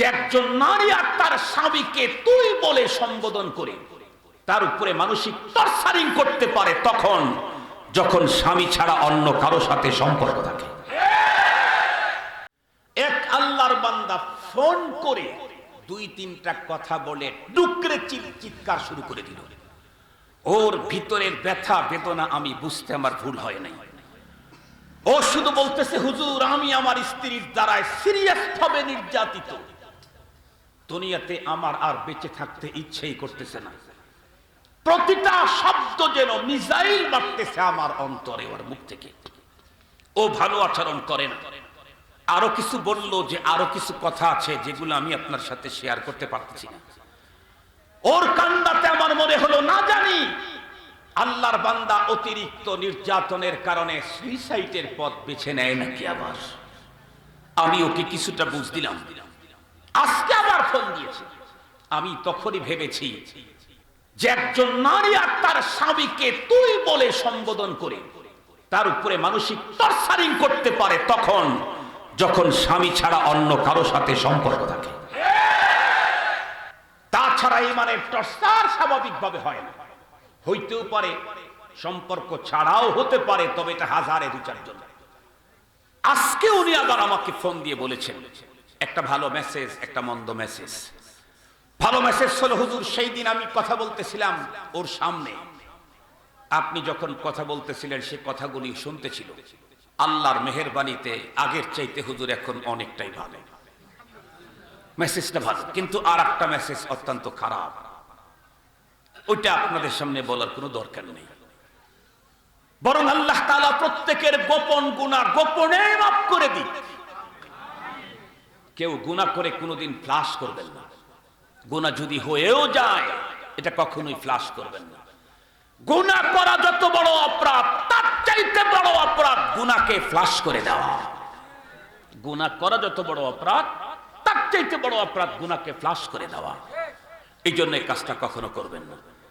যে একজন নারী আর তার স্বামীকে তুই বলে সম্বোধন করে, তার উপরে মানসিক টর্চারিং করতে পারে তখন যখন স্বামী ছাড়া অন্য কারও সাথে সম্পর্ক থাকে। এক আল্লাহর বান্দা ফোন করে দুই তিনটা কথা বলে ডুকরে চিৎ- চিৎকার শুরু করে দিল। ওর ভিতরের ব্যথা, বেদনা আমি বুঝতে আমার ভুল হয় নাই। ও শুধু বলতেছে, হুজুর, আমি আমার স্ত্রীর দ্বারায় সিরিয়াস ভাবে নির্যাতিত। দুনিয়াতে আমার আর বেঁচে থাকতে ইচ্ছেই করতেছে না। প্রতিটা শব্দ যেন মিসাইল মারতেছে আমার অন্তরে ওর মুখ থেকে। ও ভালো আচরণ করে না। আরও কিছু বলল যে আরও কিছু কথা আছে যেগুলো আমি আপনার সাথে শেয়ার করতে পারতেছি না। ওর কান্দাতে আমার মনে হলো, না জানি। আল্লাহর বান্দা অতিরিক্ত নির্যাতনের কারণে সুইসাইডের পথ বেছে নেয় নাকি আবার? আমি ওকে কিছুটা বুঝ দিলাম? আজকে আবার ফোন দিয়েছে। আমি তখনই ভেবেছি যে একজন নারী আর তার স্বামীকে তুই বলে সম্বোধন করে তার উপরে মানসিক টর্চারিং করতে পারে তখন যখন স্বামী ছাড়া অন্য কারও সাথে সম্পর্ক থাকে। তাছাড়া এই মানে টর্চার স্বাভাবিকভাবে হয় না। হইতেও পারে, সম্পর্ক ছাড়াও হতে পারে, তবে এটা হাজারে দু চারজন আজকে উনি আবার আমাকে ফোন দিয়ে বলেছেন একটা ভালো মেসেজ একটা মন্দ মেসেজ ভালো মেসেজ হলো, হুজুর, সেই দিন আমি কথা বলতেছিলাম ওর সামনে। আপনি যখন কথা বলতেছিলেন, সে কথাগুলি শুনতেছিল। আল্লাহর মেহেরবানিতে আগের চাইতে হুজুর এখন অনেকটাই ভালো। মেসেজটা ভালো, কিন্তু আর একটা মেসেজ অত্যন্ত খারাপ। ওইটা আপনাদের সামনে বলার কোনো দরকার নেই। বরং আল্লাহ তাআলা প্রত্যেকের গোপন গুণা গোপনে মাফ করে দিক। কেউ গুণা করে কোনোদিন ফ্লাশ করবেন না। গুণা যদি হয়েও যায়, এটা কখনোই ফ্লাশ করবেন না। গুণা করা যত বড় অপরাধ, তার চাইতে বড় অপরাধ গুণাকে ফ্লাশ করে দেওয়া। গুণা করা যত বড় অপরাধ, তার চাইতে বড় অপরাধ গুণাকে ফ্লাশ করে দেওয়া। এই জন্য এই কাজটা কখনো করবেন না।